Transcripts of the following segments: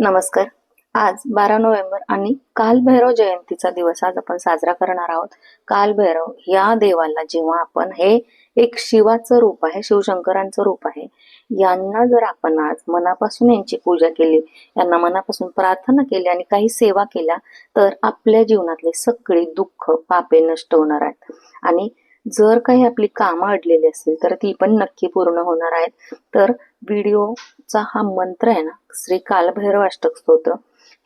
नमस्कार. आज बारा नोव्हेंबर आणि कालभैरव जयंतीचा दिवस आज आपण साजरा करणार आहोत. कालभैरव या देवाला जेव्हा आपण हे एक शिवाचं रूप आहे शिवशंकरांचं रूप आहे यांना जर आपण आज मनापासून यांची पूजा केली यांना मनापासून प्रार्थना केली आणि काही सेवा केल्या तर आपल्या जीवनातले सगळे दुःख पापे नष्ट होणार आहेत. आणि जर काही आपली कामं अडलेली असतील तर ती पण नक्की पूर्ण होणार आहेत. तर व्हिडिओचा हा मंत्र आहे ना श्री कालभैरव अष्टक स्तोत्र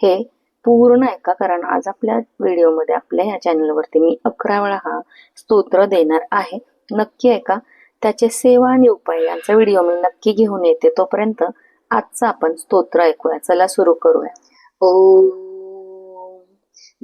हे पूर्ण ऐका. कारण आज आपल्या व्हिडिओमध्ये आपल्या या चॅनलवरती मी अकरा वेळा हा स्तोत्र देणार आहे. नक्की ऐका. त्याचे सेवा आणि उपाय यांचा व्हिडिओ मी नक्की घेऊन येते. तोपर्यंत आजचा आपण स्तोत्र ऐकूया. चला सुरू करूया. ओम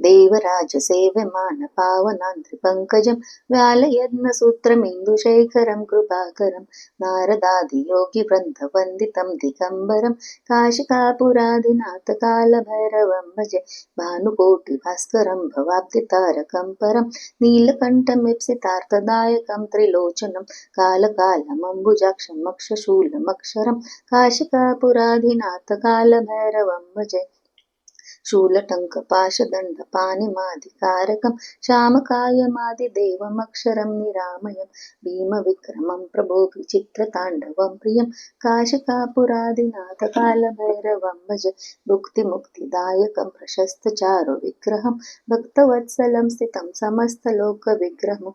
देवराजसेव्यमानपावना द्रिपङ्कजं व्यालयज्ञसूत्रमिन्दुशेखरं कृपाकरं नारदादियोगिवृन्दवन्दितं दिगम्बरं काशिकापुराधिनाथकालभैरवं भजे भानुकोटिभास्करं भवाब्धितारकं परं नीलकण्ठं विप्सितार्थदायकं त्रिलोचनं कालकालमम्बुजाक्षमक्षशूलमक्षरं काशिकापुराधिनाथकालभैरवं भजे శూలటంక పాశదండ పాణిమాధికారకం శ్యామకాయమాది దేవమక్షరం నిరామయం. భీమ విక్రమం ప్రభోభి చిత్రతాండవం ప్రియం. కాశకాపురాది నాథకాల భైరవం భజ ముక్తి ముక్తిదాయకం ప్రశస్త చారు విగ్రహం భక్తవత్సలం స్థితం సమస్త లోక విగ్రహం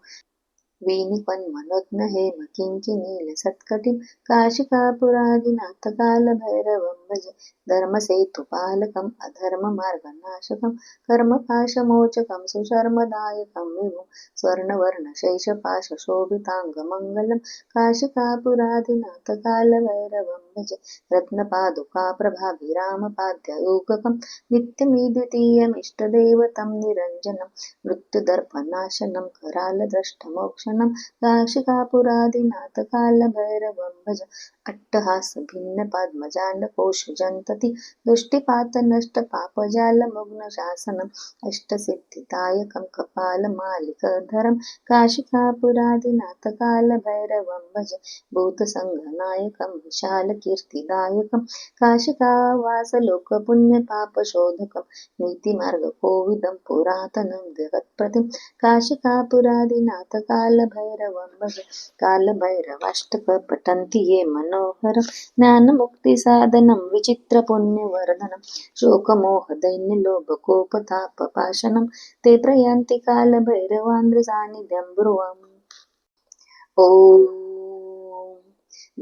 हेम किङ्किनीलसत्कटिं काशिकापुरादिनाथकालभैरवं भज। धर्मसेतुपालकम् अधर्ममार्गनाशकं कर्मपाशमोचकं सुशर्मदायकं विभुं स्वर्णवर्णशैशपाशशोभिताङ्गमङ्गलं काशिकापुरादिनाथकालभैरवं भज। रत्नपादुकाप्रभाभिरामपाद्ययोगकं नित्यमीद्वितीयमिष्टदेवतं निरञ्जनं मृत्युदर्पनाशनं करालद्रष्टमोक्षणं काशिकापुरादिनाथकालभैरवं भज अट्टहासभिन्नपद्मजाण्डकोशजन्तति दृष्टिपातनष्टपापजालमग्नशासनम् अष्टसिद्धिदायकं कपालमालिकधरं काशिकापुरादिनाथकालभैरवं भज भूतसङ्घनायकं विशालकीर्तिदायकं काशिकावासलोकपुण्यपापशोधकं नीतिमार्गकोविदं पुरातनं जगत्प्रतिं काशिकापुरादिनाथकालभैरवं भज कालभैरवाष्टक पठन्ति ये मनोहरं ज्ञानमुक्तिसाधनं विचित्रपुण्यवर्धनं शोकमोहदैन्यलोभकोपतापपाशनं ते प्रयान्ति कालभैरवान्द्रसान्निध्यं ब्रुवम् ॐ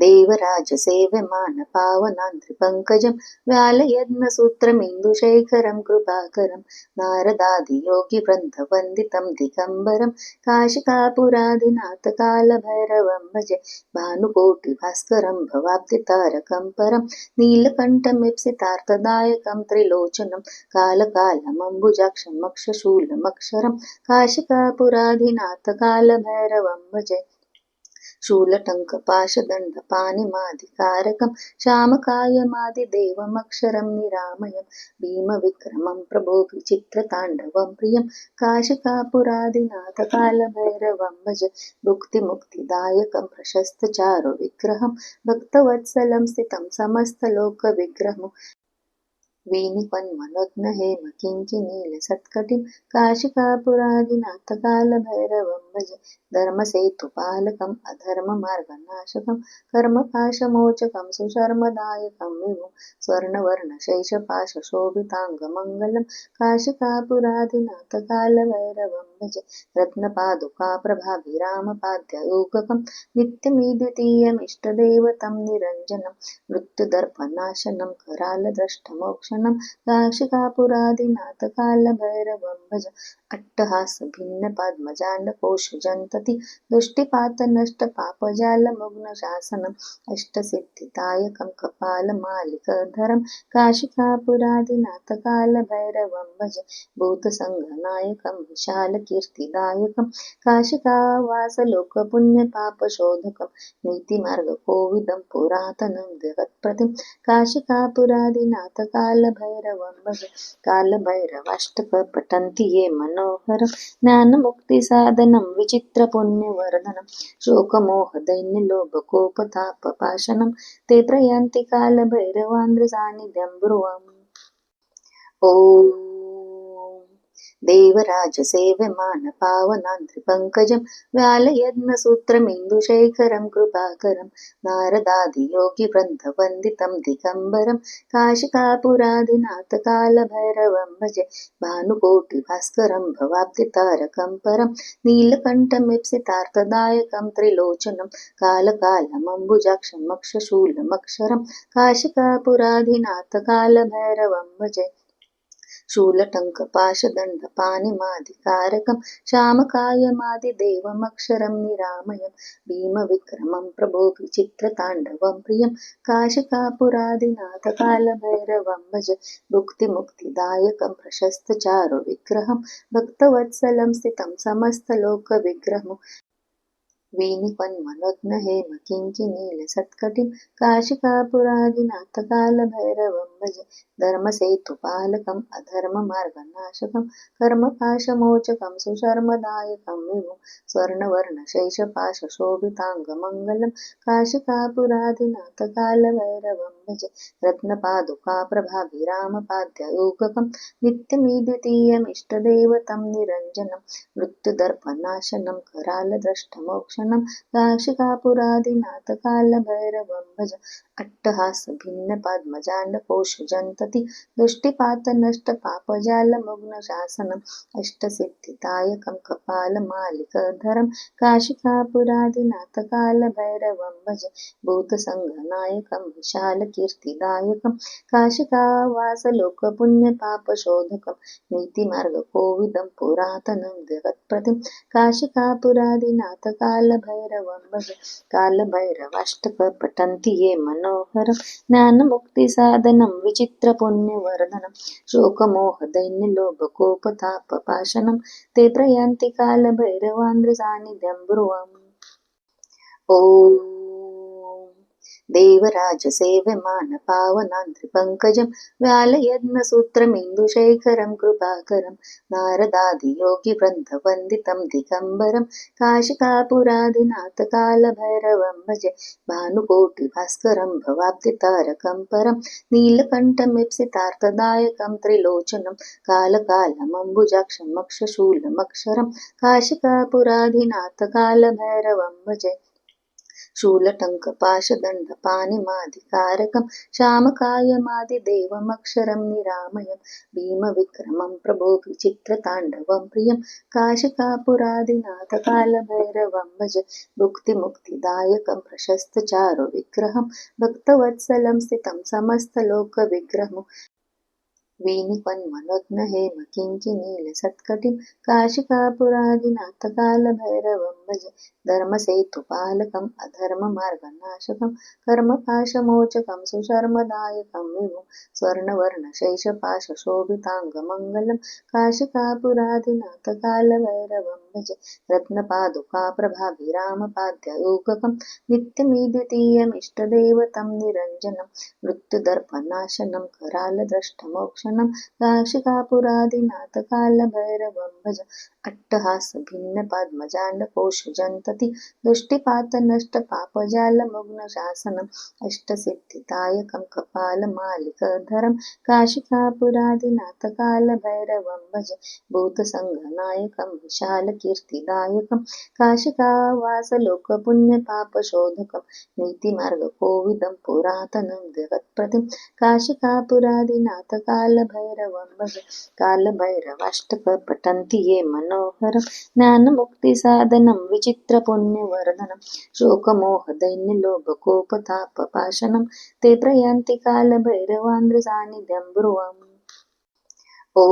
देवराजसेव्यमानपावनान्त्रिपङ्कजं व्यालयज्ञसूत्रमिन्दुशेखरं कृपाकरं नारदादियोगिवृन्दवन्दितं दिगम्बरं काशिकापुराधिनाथकालभैरवं भजे भानुकोटिभास्करं काशिकापुराधिनाथकालभैरवम्भजय परं नीलकण्ठमिप्सितार्थदायकं त्रिलोचनं कालकालमम्बुजाक्षमक्षशूलमक्षरं काशिकापुराधिनाथ भजे శూలటంక పాశదండ పాణిమాది కారకం శ్యామకాయమాది దేవమక్షరం నిరామయం భీమ విక్రమం ప్రభో విచిత్రతాండవం ప్రియం కాశికాపురాదినాథకాలభైరవం భజ ముక్తి ముక్తిదాయకం ప్రశస్త చారు విగ్రహం భక్తవత్సలం స్థితం సమస్త లోక విగ్రహం समस्तलोकविग्रहं वीनिपन्मनोज्ञ हेम किङ्किनीलसत्कटिं काशिकापुरादिनाथकालभैरवं भज धर्मसेतुपालकम् अधर्ममार्गनाशकं कर्मपाशमोचकं सुशर्मदायकं विभुं स्वर्णवर्णशैशपाशशोभिताङ्गमङ्गलं काशिकापुरादिनाथकालभैरवं नित्यमीद्वितीयमिष्टदेवतं निरञ्जनं मृत्युदर्पनाशनं करालद्रष्टमोक्षणं काशिकापुरादिनाथकालभैरवं भज अट्टहासभिन्नपद्मजाण्डकोशजन्तति दृष्टिपातनष्टपापजालमग्नशासनम् अष्टसिद्धिदायकं कपालमालिकधरं काशिकापुरादिनाथकालभैरवं भज भूतसङ्घनायकं विशालकीर्तिदायकं काशिकावासलोकपुण्यपापशोधकं नीतिमार्गकोविदं पुरातनं जगत्प्रतिं काशिकापुरादिनाथकालभैरवं भज कालभैरवाष्टक पठन्ति ये मनोहरं ज्ञानमुक्तिसाधनं विचित्रपुण्यवर्धनं शोकमोहदैन्यलोभकोपतापपाशनं ते प्रयान्ति कालभैरवान्द्रसान्निध्यं ब्रुवम् ॐ देवराजसेव्यमान पावनान्ध्रिपङ्कजं व्यालयज्ञसूत्रमिन्दुशेखरं कृपाकरं नारदादियोगिवृन्दवन्दितं दिगम्बरं काशिकापुरादिनाथकालभैरवं भजे भानुकोटिभास्करं भवाब्दितारकं परं नीलकण्ठमीप्सितार्थदायकं त्रिलोचनं कालकालमम्बुजाक्षमक्षशूलमक्षरं काशिकापुराधिनाथकालभैरवं भजे శూలటంక పాశదండ పాణిమాధికారకం శ్యామకాయమాది దేవమక్షరం నిరామయం. భీమ విక్రమం ప్రభోపి చిత్రతాండవం ప్రియం. కాశికాపురాదినాథకాలభైరవం భజ. ముక్తి ముక్తిదాయకం ప్రశస్త చారు విగ్రహం భక్తవత్సలం స్థితం సమస్త లోక విగ్రహము వీణి వేణుపన్మనోజ్ఞ హేమ కింకి నీల సత్కటిం కాశికాపురాది నాథకాల భైరవం భజ. धर्मसेतुपालकम् अधर्ममार्गनाशकं कर्मपाशमोचकं सुशर्मदायकं विभुं स्वर्णवर्णशेषपाशशोभिताङ्गमङ्गलं काशिकापुरादिनाथकालभैरवं भज रत्नपादुकाप्रभाभिरामपाद्ययोगकं नित्यमीद्वितीयमिष्टदेवतं निरञ्जनं मृत्युदर्पनाशनं करालद्रष्टमोक्षणं काशिकापुरादिनाथकालभैरवं भज ప్రతి దుష్టిపాత నష్ట పాపజాల మగ్న శాసనం అష్ట సిద్ధిదాయకం కపాల మాలిక అష్టసిద్ధిదాయకం కపాలమాలికధరం కాశికాపురాదినాథకాల భైరవం భజ భూత సంఘనాయకం విశాల కీర్తిదాయకం కాశికావాస లోక పుణ్య పాప శోధకం నీతి మార్గ కోవిదం పురాతనం జగత్ప్రతిం కాశికాపురాదినాథకాల భైరవం భజ కాల కాలభైరవాష్టక పఠంతి ఏ మనోహరం జ్ఞానముక్తిసాధనం విచిత్ర विचित्रपुण्यवर्धनं शोकमोहदैन्यलोभकोपतापपाशनं ते प्रयान्ति कालभैरवान्द्रसान्निध्यं ब्रुवम् ॐ देवराजसेव्यमान पावनान्ध्रिपङ्कजं व्यालयज्ञसूत्रमिन्दुशेखरं कृपाकरं नारदादियोगिवृन्दवन्दितं दिगम्बरं काशिकापुरादिनाथकालभैरवं भजे भानुकोटिभास्करं भवाब्दितारकं परं नीलकण्ठमीप्सितार्थदायकं त्रिलोचनं कालकालमम्बुजाक्षमक्षशूलमक्षरं काशिकापुराधिनाथकालभैरवं भजे शूलटङ्कपाशदण्डपानिमादिकारकं श्यामकायमादिदेवमक्षरं निरामयं भीमविक्रमं प्रभो विचित्रताण्डवं प्रियं काशिकापुरादिनाथकालभैरवं भज भुक्तिमुक्तिदायकं प्रशस्तचारुविग्रहं भक्तवत्सलं स्थितं समस्तलोकविग्रहम् वीनिपन्मनोज्ञ हेम किङ्किनीलसत्कटिं काशिकापुरादिनाथकालभैरवं धर्मसेतुपालकम् अधर्ममार्गनाशकं कर्मपाशमोचकं सुशर्मदायकं विभुं स्वर्णवर्णशेषपाशशोभिताङ्गमङ्गलं काशिकापुरादिनाथकालभैरवं भज रत्नपादुकाप्रभाभिरामपाद्ययोगकं नित्यमीद्वितीयमिष्टदेवतं निरञ्जनं मृत्युदर्पनाशनं करालद्रष्टमोक्षणं काशिकापुरादिनाथकालभैरवं भज అట్టహాస భిన్న పద్మజాండ కోశజంతతి దృష్టిపాత నష్ట పాపజాల మగ్న శాసనం అష్ట అష్టసిద్ధిదాయకం కపాల మాలిక ధరం కాశికాపురాది నాతకాల భైరవం భజ భూత సంఘనాయకం విశాల కీర్తిదాయకం కాశికావాస లోక పుణ్య పాప శోధకం నీతి మార్గ కోవిదం పురాతనం జగత్ప్రతి కాశికాపురాది నాతకాల భైరవం భజ కాల భైరవాష్టక పఠంతి ఏ మన మనోహరం జ్ఞాన ముక్తి సాధనం విచిత్ర పుణ్య వర్ధనం శోకమోహ దైన్య లోభ కోప తాప పాషణం తే ప్రయాంతి కాల భైరవాంధ్ర సాన్నిధ్యం బ్రువం ఓ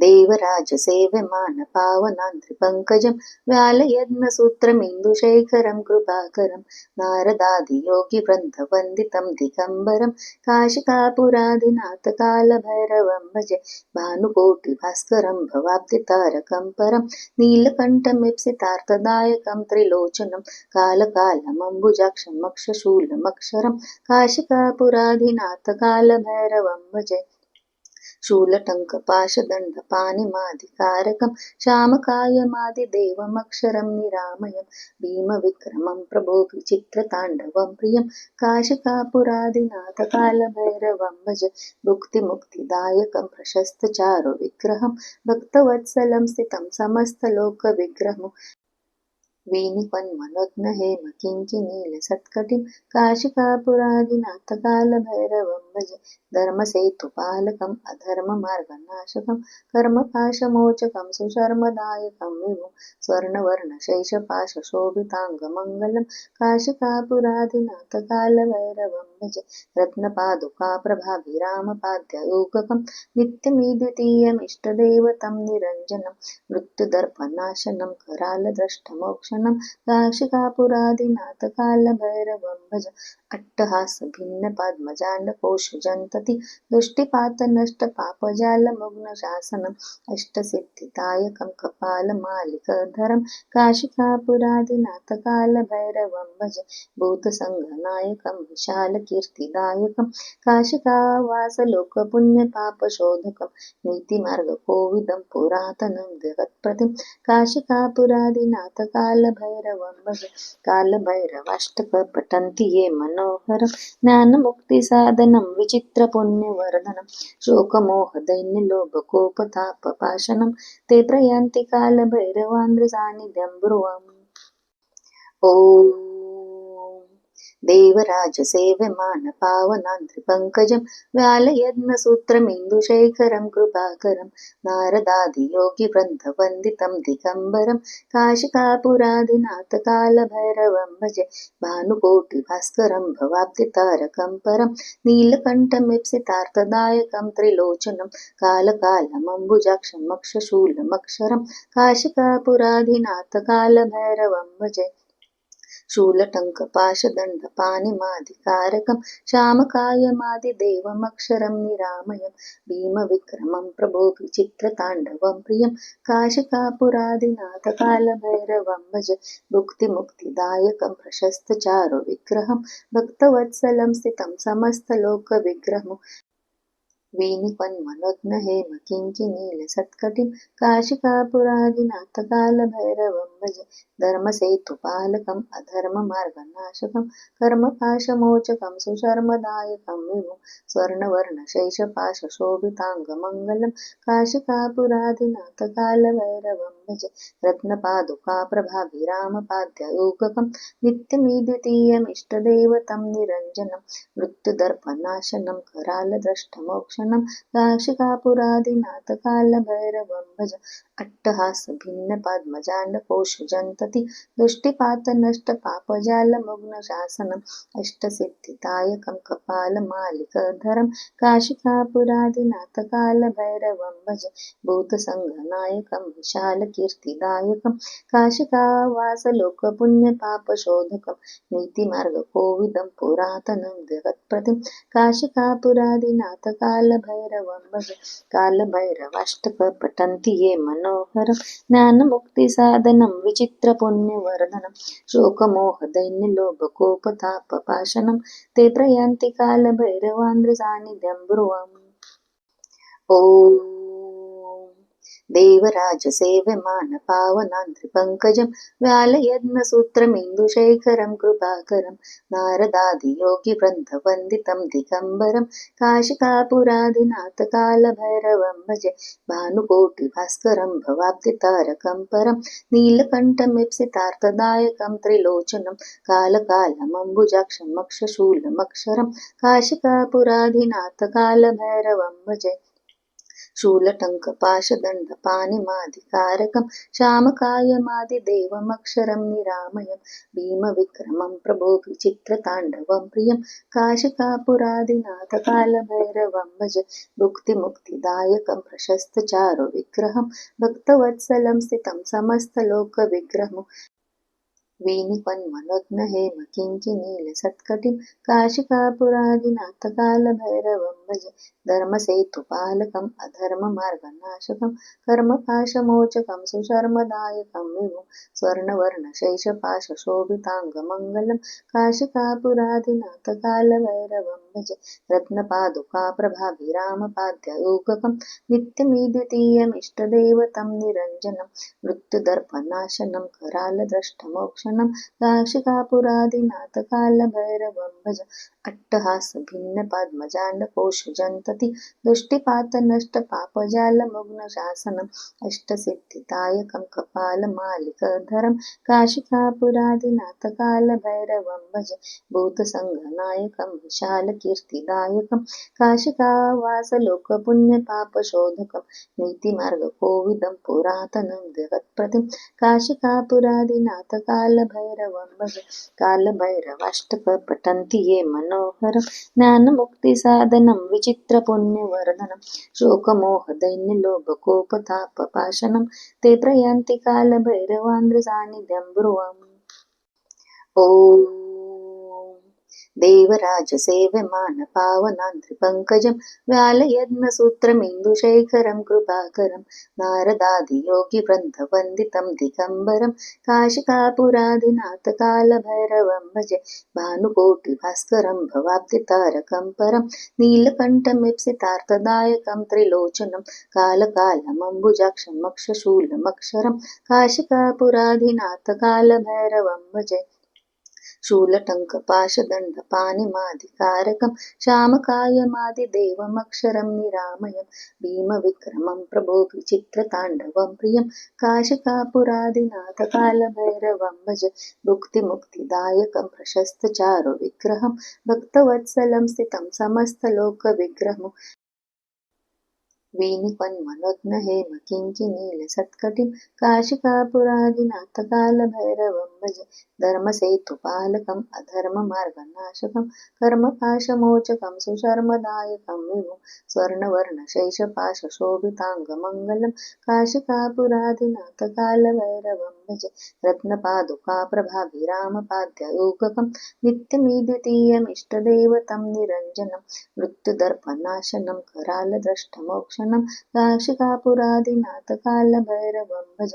देवराजसेव्यमान पावनान्ध्रिपङ्कजं व्यालयज्ञसूत्रमिन्दुशेखरं कृपाकरं नारदादियोगिवृन्दवन्दितं दिगम्बरं काशिकापुरादिनाथकालभैरवं भजे भानुकोटिभास्करं भवाब्दितारकं परं नीलकण्ठमीप्सितार्थदायकं त्रिलोचनं कालकालमम्बुजाक्षमक्षशूलमक्षरं काशिकापुरादिनाथकालभैरवं भजे शूलटङ्क पाशदण्ड पाणिमादिकारकं श्यामकायमादिदेवमक्षरं निरामयं भीमविक्रमं प्रभो विचित्रताण्डवं प्रियं काशिकापुरादिनाथकालभैरवं भज भुक्तिमुक्तिदायकं प्रशस्तचारु विग्रहं भक्तवत्सलं स्थितं समस्तलोकविग्रहम् वीणिपन्मनोज्ञ हेम किङ्किनीलसत्कटिं काशिकापुरादिनाथकालभैरवं भज धर्मसेतुपालकम् अधर्ममार्गनाशकं कर्मपाशमोचकं सुशर्मदायकं विभुं स्वर्णवर्णशैशपाशशोभिताङ्गमङ्गलं काशिकापुरादिनाथकालभैरवं नित्यमीद्वितीयमिष्टदेवतं निरञ्जनं मृत्युदर्पनाशनं करालद्रष्टमोक्षणं काशिकापुरादिनाथकालभैरवं भज अट्टहासभिन्नपद्मजाण्डकोशजन्तति दुष्टिपातनष्टपापजालमग्नशासनम् अष्टसिद्धिदायकं कपालमालिकधरं काशिकापुरादिनाथकालभैरवं भज भूतसङ्घनायकं विशालकीर्तिदायकं काशिकावासलोकपुण्यपापशोधकं नीतिमार्गकोविदं पुरातनं जगत्प्रतिं काशिकापुरादिनाथकालभैरवं भज कालभैरवाष्टक पठन्ति ये मनोहरं ज्ञानमुक्तिसाधनं विचित्रपुण्यवर्धनं शोकमोहदैन्यलोभकोपतापपाशनं ते प्रयान्ति कालभैरवान्द्रसान्निध्यं ब्रुवम् ॐ देवराजसेव्यमानपावनान्द्रिपङ्कजं व्यालयज्ञसूत्रमिन्दुशेखरं कृपाकरं नारदादियोगिवृन्दवन्दितं दिगम्बरं काशिकापुरादिनाथकालभैरवं भजे भानुकोटिभास्करं भवाब्दितारकं परं नीलकण्ठमीप्सितार्थदायकं त्रिलोचनं कालकालमम्बुजाक्षमक्षशूलमक्षरं काशिकापुरादिनाथकालभैरवं भजे శూలటంక పాశదండ పాణిమాధికారకం శ్యామకాయమాది దేవమక్షరం నిరామయం భీమ విక్రమం ప్రభో విచిత్రతాండవం ప్రియం కాశికాపురాదినాథకాలభైరవం భజ భుక్తి ముక్తిదాయకం ప్రశస్త చారు విగ్రహం భక్తవత్సలం స్థితం సమస్త లోక విగ్రహం समस्तलोकविग्रहम् वीणिपन्मनोज्ञ हेम किङ्किनीलसत्कटिं काशिकापुरादिनाथकालभैरवं भज. धर्मसेतुपालकम् अधर्ममार्गनाशकं कर्मपाशमोचकं सुशर्मदायकं विभुं. स्वर्णवर्णशैशपाशशोभिताङ्गमङ्गलं काशिकापुरादिनाथकालभैरवं भज. रत्नपादुकाप्रभाभिरामपाद्ययूककं नित्यमीद्वितीयमिष्टदेवतं निरञ्जनं. मृत्युदर्पनाशनं करालद्रष्टमोक्षणं काशिकापुरादिनाथकालभैरवं भज अट्टहासभिन्नपद्मजाण्डकोशजन्तति दुष्टिपातनष्टपापजालमग्नशासनम् अष्टसिद्धिदायकं कपालमालिकधरं काशिकापुरादिनाथकालभैरवं भज भूतसङ्घनायकं विशालकीर्तिदायकं काशिकावासलोकपुण्यपापशोधकं नीतिमार्गकोविदं पुरातनं जगत्प्रतिं काशिकापुरादिनाथकालभैरवं भज कालभैरवाष्टक पठन्ति ये मनोहरं ज्ञानमुक्तिसाधनं विचित्रपुण्यवर्धनं शोकमोहदैन्यलोभकोपतापपाशनं ते प्रयान्ति कालभैरवान्द्रसान्निध्यं ब्रुवम् ॐ देवराजसेव्यमानपावनान्द्रिपङ्कजं व्यालयज्ञसूत्रमिन्दुशेखरं कृपाकरं नारदादियोगिवृन्दवन्दितं दिगम्बरं काशिकापुरादिनाथकालभैरवं भज भानुकोटिभास्करं भवाब्दितारकं परं नीलकण्ठमीप्सितार्थदायकं त्रिलोचनं कालकालमम्बुजाक्षमक्षशूलमक्षरं काशिकापुरादिनाथकालभैरवं भजे శూలటంక పాశదండ పాణిమాది కారకం శ్యామకాయమాది దేవమక్షరం నిరామయం భీమ భీమవిక్రమం ప్రభో విచిత్రతాండవం ప్రియం కాశికాపురాది నాథకాల భైరవం భజ ముక్తి భज ప్రశస్త చారు విగ్రహం భక్తవత్సలం స్థితం సమస్త లోక విగ్రహం हेम किङ्किनीलसत्कटिं काशिकापुरादिनाथकालभैरवं भज। धर्मसेतुपालकम् अधर्ममार्गनाशकं कर्मपाशमोचकं सुशर्मदायकं विभुं। स्वर्णवर्णशैशपाशशोभिताङ्गमङ्गलं काशिकापुरादिनाथकालभैरवं भजे रत्नपादुका प्रभाभिरामपाद्ययोगकं नित्यमीद्वितीयमिष्टदेवतं निरञ्जनं मृत्युदर्पनाशनं करालद्रष्टमोक्षणं काशिकापुरादिनाथकालभैरवं भज अट्टहासभिन्नपद्मजाण्डकोशजन्तति दुष्टिपातनष्टपापजालमग्नशासनम् अष्टसिद्धिदायकं कपालमालिकधरं काशिकापुरादिनाथकालभैरवं भजे भूतसङ्घनायकं विशालकीर्तिदायकं काशिकावासलोकपुण्यपापशोधकं नीतिमार्गकोविदं पुरातनं जगत्प्रतिं काशिकापुरादिनाथकालभैरवं भजे कालभैरवाष्टक पठन्ति ये मनोहरं ज्ञानमुक्तिसाधनं विचित्रपुण्यवर्धनं शोकमोहदैन्यलोभकोपतापपाशनं ते प्रयान्ति कालभैरवान्द्रसान्निध्यं ब्रुवम् ॐ देवराजसेव्यमानपावनान्ध्रिपङ्कजं व्यालयज्ञसूत्रमिन्दुशेखरं कृपाकरं नारदादियोगिवृन्दवन्दितं दिगम्बरं काशिकापुरादिनाथकालभैरवं भजे भानुकोटिभास्करं भवाब्दितारकं परं नीलकण्ठमीप्सितार्थदायकं त्रिलोचनं कालकालमम्बुजाक्षमक्षशूलमक्षरं काशिकापुरादिनाथकालभैरवं भजे శూలటంక పాశదండ పాణిమాది కారకం శ్యామకాయమాది దేవమక్షరం నిరామయం భీమ విక్రమం ప్రభో విచిత్రతాండవం ప్రియం కాశికాపురాదినాథకాలభైరవం భజ భుక్తిముక్తిదాయకం ప్రశస్తచారు విగ్రహం భక్తవత్సలం స్థితం సమస్తలోక విగ్రహం వేణుపన్మనోజ్ఞ హేమ కింకి నీల సత్కటిం కాశికాపురాదినాథకాలభైరవం భజ धर्मसेतुपालकम् अधर्ममार्गनाशकं कर्मपाशमोचकं सुशर्मदायकं विभुं स्वर्णवर्णशैषपाशोभिताङ्गमङ्गलं काशिकापुराधिनाथकालभैरवं भजे रत्नपादुकाप्रभाभि नित्यमीद्वितीयमिष्टदेवतं निरञ्जनं मृत्युदर्पनाशनं करालद्रष्टमोक्षणं काशिकापुराधिनाथकालभैरवं भज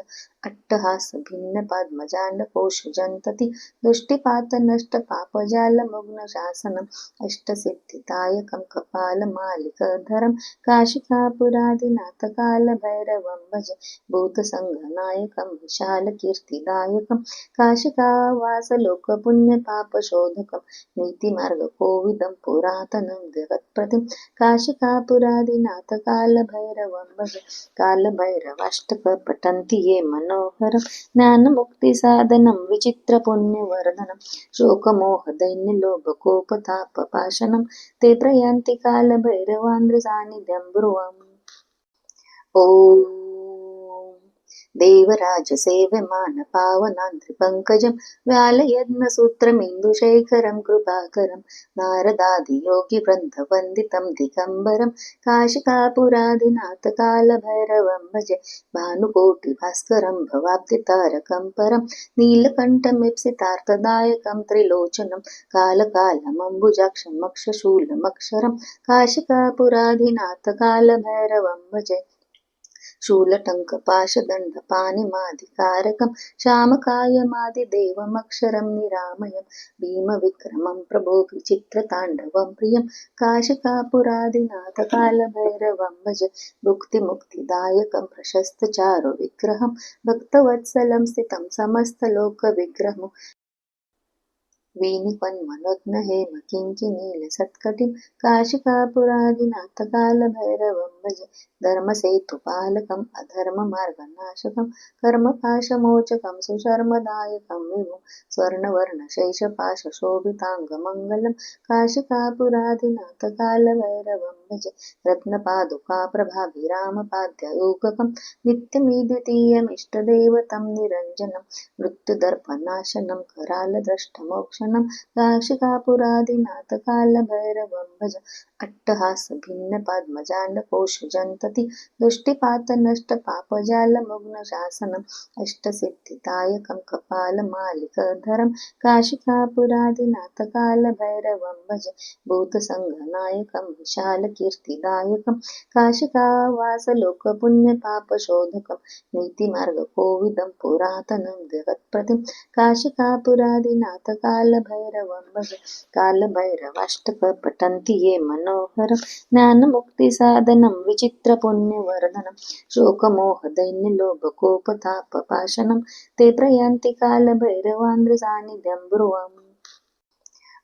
अट्टहासभिन्नपाद्मजान्नपोषजन्त పతి దుష్టిపాత నష్ట పాపజాల మగ్న శాసనం. అష్ట సిద్ధిదాయకం కపాల మాలిక ధరం. కాశికాపురాది నాతకాల భైరవం భజ. భూత సంఘనాయకం విశాల కీర్తిదాయకం కాశికావాస లోకపుణ్య పాప శోధకం. నీతి మార్గ కోవిదం పురాతనం జగత్ప్రతి. కాశికాపురాది నాతకాల భైరవం భజ. కాల కాలభైరవాష్టక పఠంతి ఏ మనోహరం. జ్ఞానముక్తి సాధనం విచిత్ర विचित्रपुण्यवर्धनं शोकमोहदैन्यलोभकोपतापपाशनं ते प्रयान्ति कालभैरवान्द्रसान्निध्यं ब्रुवम् ॐ देवराजसेव्यमानपावनान्ध्रिपङ्कजं व्यालयज्ञसूत्रमिन्दुशेखरं कृपाकरं नारदादियोगिवृन्दवन्दितं दिगम्बरं काशिकापुरादिनाथकालभैरवं भजे भानुकोटिभास्करं भवाब्दितारकं परं नीलकण्ठमीप्सितार्थदायकं त्रिलोचनं कालकालमम्बुजाक्षमक्षशूलमक्षरं काशिकापुरादिनाथकालभैरवं भजे శూలటంక పాశదండ పాణిమాది కారకం శ్యామకాయమాది దేవమక్షరం నిరామయం భీమ విక్రమం ప్రభో విచిత్రతాండవం ప్రియం కాశకాపురాది నాథకాల భైరవం భజ ముక్తి ముక్తిదాయకం ప్రశస్త చారు విగ్రహం భక్తవత్సలం స్థితం సమస్త లోక విగ్రహం वीनिपन्मनोज्ञ हेमकिङ्किनीलसत्कटिं काशिकापुरादिनाथकालभैरवं भज। धर्मसेतुपालकम् अधर्ममार्गनाशकं कर्मपाशमोचकं सुशर्मदायकं विभुं स्वर्णवर्णशेषपाशशोभिताङ्गमङ्गलं काशिकापुरादिनाथकालभैरवं भज रत्नपादुका प्रभाभिरामपाद्ययोगकं नित्यमीद्वितीयमिष्टदेवतं निरञ्जनं मृत्युदर्पनाशनं करालद्रष्टमोक्षणं काशिकापुरादिनाथकालभैरवं भज अट्टहासभिन्नपद्मजाण्डकोशजन्तति दुष्टिपातनष्टपापजालमग्नशासनम् अष्टसिद्धिदायकं कपालमालिकधरं काशिकापुरादिनाथकालभैरवं भज भूतसङ्घनायकं विशालकीर्तिदायकं काशिकावासलोकपुण्यपापशोधकं नीतिमार्गकोविदं पुरातनं जगत्प्रतिं काशिकापुरादिनाथकाल कालभैरवं भज कालभैरवाष्टक पठन्ति ये मनोहरं ज्ञानमुक्तिसाधनं विचित्रपुण्यवर्धनं शोकमोहदैन्यलोभकोपतापपाशनं ते प्रयान्ति कालभैरवान्द्रसान्निध्यं ब्रुवम्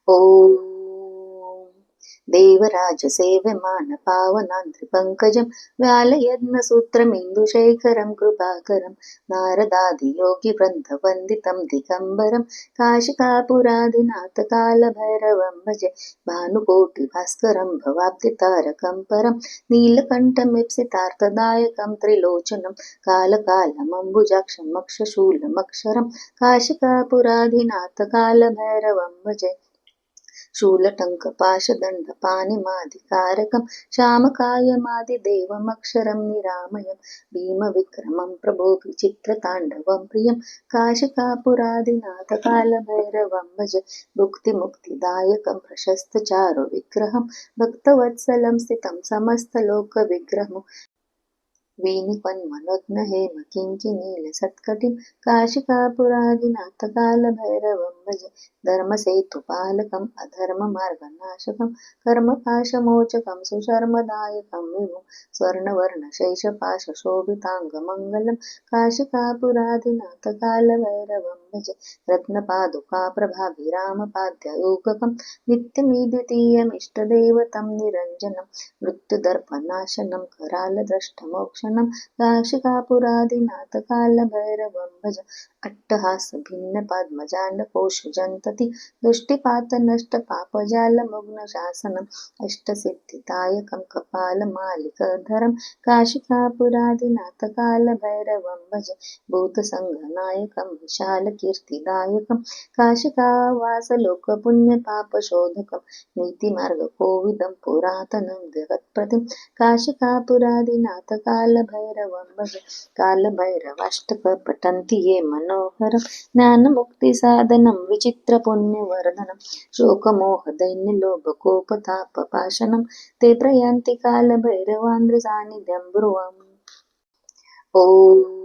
ॐ देवराजसेव्यमान पावनान्ध्रिपङ्कजं व्यालयज्ञसूत्रमिन्दुशेखरं कृपाकरं नारदादियोगिवृन्दवन्दितं दिगम्बरं काशिकापुरादिनाथकालभैरवं भजे भानुकोटिभास्करं भवाब्दितारकं परं नीलकण्ठमीप्सितार्थदायकं त्रिलोचनं कालकालमम्बुजाक्षमक्षशूलमक्षरं काशिकापुराधिनाथकालभैरवं भजे शूलटङ्कपाशदण्डपाणिमादिकारकं श्यामकायमादिदेवमक्षरं निरामयं भीमविक्रमं प्रभो विचित्रताण्डवं प्रियं काशिकापुरादिनाथकालभैरवं भज भुक्तिमुक्तिदायकं प्रशस्तचारुविग्रहं भक्तवत्सलं स्थितं समस्तलोकविग्रहं वीनिपन्मनोज्ञ हेम किङ्किनीलसत्कटिं काशिकापुरादिनाथकालभैरवं भज. धर्मसेतुपालकम् अधर्ममार्गनाशकं कर्मपाशमोचकं सुशर्मदायकं विभुं. स्वर्णवर्णशैशपाशशोभिताङ्गमङ्गलं काशिकापुरादिनाथकालभैरवं भज. रत्नपादुकाप्रभाभिरामपाद्ययोगकं नित्यमीद्वितीयमिष्टदेवतं निरञ्जनं मृत्युदर्पनाशनं करालद्रष्टमोक्षणं काशिकापुरादिनाथकालभैरवं भज अट्टहासभिन्नपद्मजाण्डकोशजन्तति दुष्टिपातनष्टपापजालमग्नशासनम् अष्टसिद्धिदायकं कपालमालिकधरं काशिकापुरादिनाथकालभैरवं भज भूतसङ्घनायकं विशालकीर्तिदायकं काशिकावासलोकपुण्यपापशोधकं नीतिमार्गकोविदं पुरातनं जगत्प्रतिं काशिकापुरादिनाथकालभैरवं भज कालभैरवाष्टक पठन्ति ये मनोहरं ज्ञानमुक्तिसाधनं विचित्रपुण्यवर्धनं शोकमोहदैन्यलोभकोपतापपाशनं ते प्रयान्ति कालभैरवान्द्रसान्निध्यं ब्रुवम् ॐ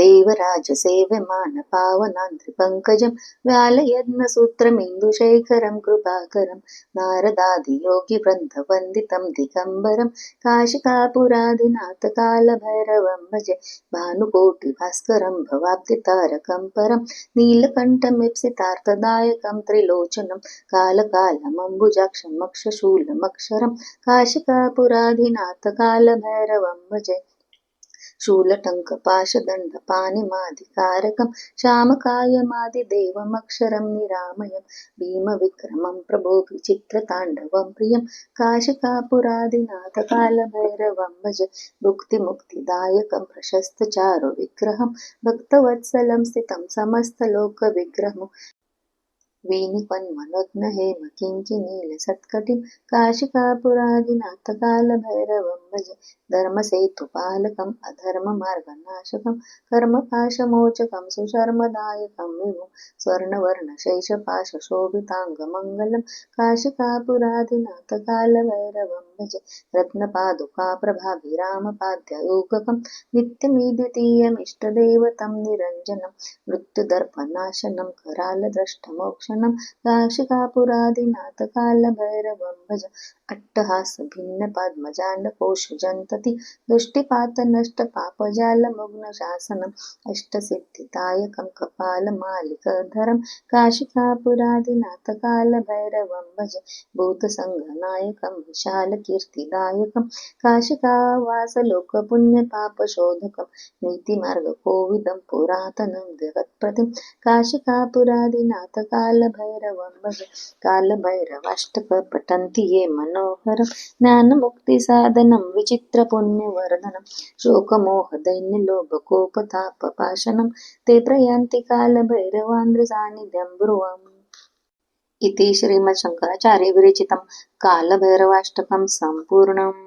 देवराजसेव्यमान पावनान्ध्रिपङ्कजं व्यालयज्ञसूत्रमिन्दुशेखरं कृपाकरं नारदादियोगिवृन्दवन्दितं दिगम्बरं काशिकापुरादिनाथकालभैरवं भजे भानुकोटिभास्करं भवाब्दितारकं परं नीलकण्ठमीप्सितार्थदायकं त्रिलोचनं कालकालमम्बुजाक्षमक्षशूलमक्षरं काशिकापुराधिनाथकालभैरवं भजे శూలటంక పాశదండ పాణిమాధికారకం శ్యామకాయమాది దేవమక్షరం నిరామయం భీమ విక్రమం ప్రభోపి చిత్రతాండవం ప్రియం కాశికాపురాది నాథకాల భైరవం భజ భుక్తి ముక్తిదాయకం ప్రశస్త చారు విగ్రహం భక్తవత్సలం స్థితం సమస్త లోక విగ్రహం समस्तलोकविग्रहं वीनिपन्मनोज्ञ हेम किङ्किनीलसत्कटिं काशिकापुरादिनाथकालभैरवं भज. धर्मसेतुपालकम् अधर्ममार्गनाशकं कर्मपाशमोचकं सुशर्मदायकं विभुं. स्वर्णवर्णशैशपाशशोभिताङ्गमङ्गलं काशिकापुरादिनाथकालभैरवं भज रत्नपादुकाप्रभाभिरामपाद्ययोगकं नित्यमीद्वितीयमिष्टदेवतं निरञ्जनं मृत्युदर्पनाशनं करालद्रष्टमोक्षणं काशिकापुरादिनाथकालभैरवं भज అట్టహాస భిన్న పద్మజాండ కోశజంతతి దృష్టిపాత నష్ట పాపజాల మగ్న శాసనం అష్ట అష్టసిద్ధిదాయకం కపాల మాలిక ధరం కాశికాపురాది నాతకాల భైరవం భజ భూత సంఘ నాయకం విశాల కీర్తిదాయకం కాశికావాస లోక పుణ్య పాప శోధకం నీతి మార్గ కోవిదం పురాతనం జగత్ప్రతి కాశికాపురాది నాతకాల భైరవం భజ కాల కాలభైరవాష్టక పఠంతి ఏ మనో विशालकीर्तिदायकं काशिकावासलोकपुण्यपापशोधकं नीतिमार्गकोविदं पुरातनं जगत्प्रतिं काशिकापुरादिनाथकालभैरवं भज कालभैरवाष्टक पठन्ति ये मनोहरं ज्ञानमुक्तिसाधनं विचित्रपुण्यवर्धनं शोकमोहदैन्यलोभकोपतापपाशनं ते प्रयान्ति कालभैरवान्द्रसान्निध्यं ब्रुवम् इति श्रीमच्छंकराचार्य विरचितं कालभैरवाष्टकं संपूर्णम्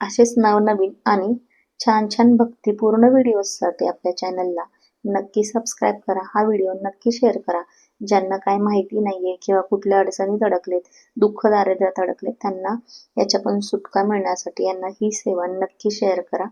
असेच नवनवीन आणि छान छान भक्तिपूर्ण व्हिडिओजसाठी आपल्या चॅनलला नक्की सबस्क्राईब करा हा व्हिडिओ नक्की शेअर करा ज्यांना काय माहिती नाहीये किंवा कुठल्या अडचणीत अडकलेत दुःख दारिद्र्यात अडकलेत त्यांना याच्यापासून सुटका मिळण्यासाठी यांना ही सेवा नक्की शेअर करा.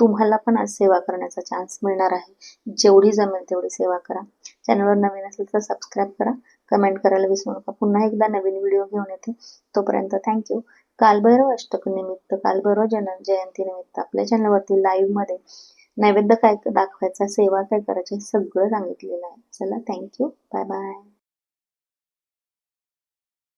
तुम्हाला पण आज सेवा करण्याचा चान्स मिळणार आहे. जेवढी जमेल तेवढी सेवा करा. चॅनलवर नवीन असेल तर सबस्क्राईब करा. कमेंट करायला विसरू नका. पुन्हा एकदा नवीन व्हिडिओ घेऊन येते. तोपर्यंत थँक्यू कालभैरव अष्टक निमित्त कालभैरव जन जयंती निमित्त आपल्या चॅनलवरती लाईव्हमध्ये नैवेद्य काय दाखवायचा सेवा काय करायची सगळं सांगितलेलं आहे. चला थँक्यू बाय बाय